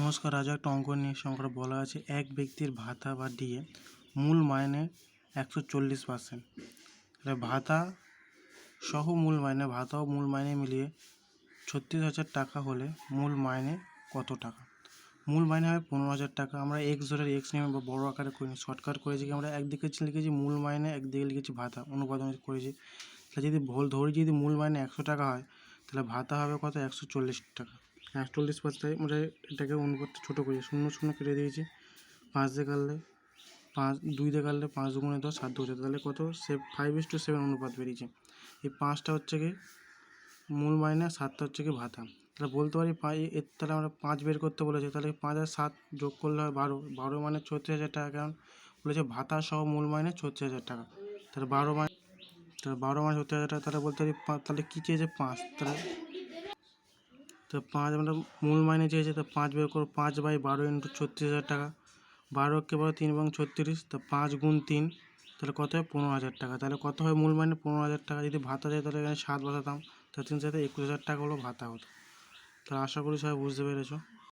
নমস্কার, আজ একটা অঙ্ক নিয়ে অঙ্কটা বলা আছে, এক ব্যক্তির ভাতা বা ডিএ মূল মাইনে একশো চল্লিশ পার্সেন্ট ভাতা সহ মূল মাইনে, ভাতা ও মূল মাইনে মিলিয়ে ছত্রিশ হাজার টাকা হলে মূল মাইনে কত টাকা? মূল মাইনে হয় পনেরো হাজার টাকা। আমরা এক্স ধরে এক্স নিয়ে বা বড় আকারে করিনি শর্টকাট করেছি কি আমরা একদিকে লিখেছি মূল মাইনে একদিকে লিখেছি ভাতা অনুপাদন করেছি। তাহলে যদি ভুল ধরি যদি মূল মাইনে একশো টাকা হয়, তাহলে ভাতা হবে কত? একশো চল্লিশ টাকা। একচল্লিশ পাঁচটায় আমরা এটাকে অনুপাতটা ছোটো করি, শূন্য শূন্য কেটে দিয়েছি। পাঁচ দিয়ে কাটলে পাঁচ, দুই দিয়ে কাটলে পাঁচ দুগুণে দশ, সাত দুগুণে তাহলে কত? সে ফাইভ ইস টু সেভেন অনুপাত বেরিয়েছে। এই পাঁচটা হচ্ছে কি মূল মাইনে সাতটা হচ্ছে কি ভাতা। তাহলে বলতে পারি এর তাহলে আমরা পাঁচ বের করতে বলেছে, তাহলে পাঁচ আর সাত যোগ করলে হয় বারো বারো মানে ছত্রিশ হাজার টাকা, কারণ বলেছে ভাতা সহ মূল মাইনে ছত্রিশ হাজার টাকা। তাহলে বারো মাইনে তাহলে বারো মানে ছত্রিশ হাজার টাকা, তাহলে বলতে পারি তাহলে কী চেয়েছে পাঁচ? তাহলে তো পাঁচ আমরা মূল মাইনে চেয়েছে, তো পাঁচ বের করো পাঁচ বাই বারো ইন্টু ছত্রিশ হাজার টাকা। বারো কে বারো তিন এবং ছত্রিশ, তো পাঁচ গুণ তিন, তাহলে কত হয়? পনেরো হাজার টাকা। তাহলে কত হয় মূল মাইনে? পনেরো হাজার টাকা। যদি ভাতা যায় তাহলে এখানে সাত বসাতাম তাহলে তিন সাথে একুশ হাজার টাকা হলো ভাতা হতো। তাহলে আশা করি সবাই বুঝতে পেরেছ।